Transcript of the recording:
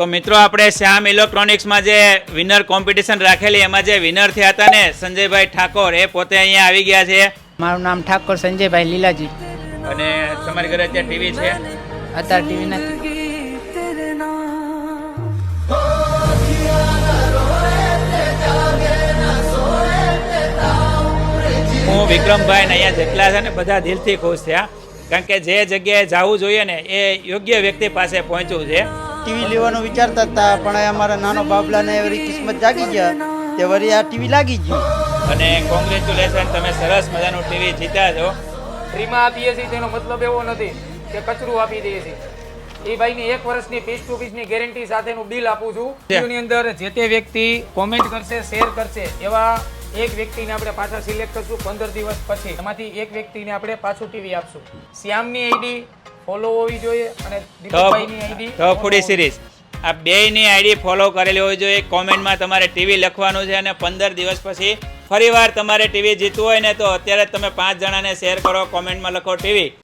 તો મિત્રો આપણે શ્યામ ઇલેક્ટ્રોનિક્સમાં જે વિનર કોમ્પિટિશન રાખેલી એમાં જે વિનર થયા હતા ને સંજયભાઈ ઠાકોર એ પોતે અહીંયા આવી ગયા છે. મારું નામ ઠાકોર સંજયભાઈ લીલાજી. અને તમારી ઘરે અત્યારે ટીવી છે? અત્યારે ટીવી નથી. હું વિક્રમભાઈ ને અહીંયા જેટલા છે ને બધા દિલથી ખુશ થયા. કારણ કે જે જગ્યાએ જવું જોઈએ ને એ યોગ્ય વ્યક્તિ પાસે પહોંચ્યું છે. ટીવી લેવાનું વિચારતા હતા પણ અમારા નાનો બાબલાને એવી કિસ્મત જાગી ગયા તે વળી આ ટીવી લાગી ગયું અને કોંગ્રેચ્યુલેશન તમે સરસ મજાનું ટીવી જીત્યા છો. ફ્રીમાં આપીએ છીએ તેનો મતલબ એવો નથી કે કચરું આપી દઈએ છીએ. એ ભાઈની એક વર્ષની પીસ ટુ પીસની ગેરંટી સાથેનું બિલ આપું છું. એની અંદર જે તે વ્યક્તિ કોમેન્ટ કરશે શેર કરશે એવા એક વ્યક્તિને આપણે પાછા સિલેક્ટ કરશું પંદર દિવસ પછી. એમાંથી એક વ્યક્તિને આપણે પાછું ટીવી આપશું. શ્યામની આઈડી ફોલો હોવી જોઈએ અને દીપકભાઈની આઈડી તો ફૂડી સિરીઝ આ બેયની આઈડી ફોલો કરેલી હોવી જોઈએ. કોમેન્ટમાં તમારે ટીવી લખવાનું છે અને પંદર દિવસ પછી ફરીવાર તમારે ટીવી જીતવું હોય ને તો અત્યારે જ તમે પાંચ જણાને શેર કરો કોમેન્ટમાં લખો ટીવી